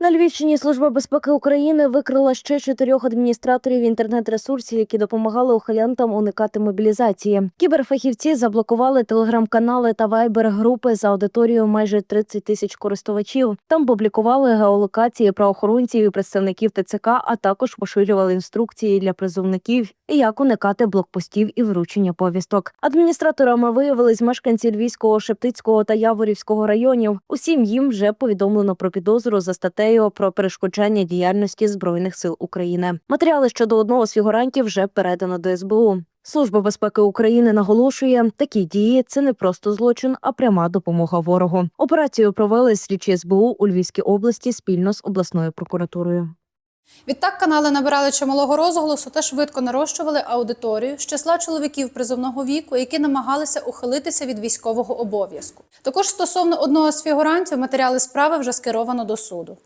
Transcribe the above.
На Львівщині Служба безпеки України викрила ще чотирьох адміністраторів інтернет-ресурсів, які допомагали ухилянтам уникати мобілізації. Кіберфахівці заблокували телеграм-канали та вайбер-групи за аудиторією майже 30 тисяч користувачів. Там публікували геолокації правоохоронців і представників ТЦК, а також поширювали інструкції для призовників, як уникати блокпостів і вручення повісток. Адміністраторами виявились мешканці Львівського, Шептицького та Яворівського районів. Усім їм вже повідомлено про підозру за статтею про перешкоджання діяльності збройних сил України. Матеріали щодо одного з фігурантів вже передано до СБУ. Служба безпеки України наголошує, такі дії це не просто злочин, а пряма допомога ворогу. Операцію провели слідчі СБУ у Львівській області спільно з обласною прокуратурою. Відтак канали набирали чималого розголосу та швидко нарощували аудиторію з числа чоловіків призовного віку, які намагалися ухилитися від військового обов'язку. Також стосовно одного з фігурантів матеріали справи вже скеровано до суду.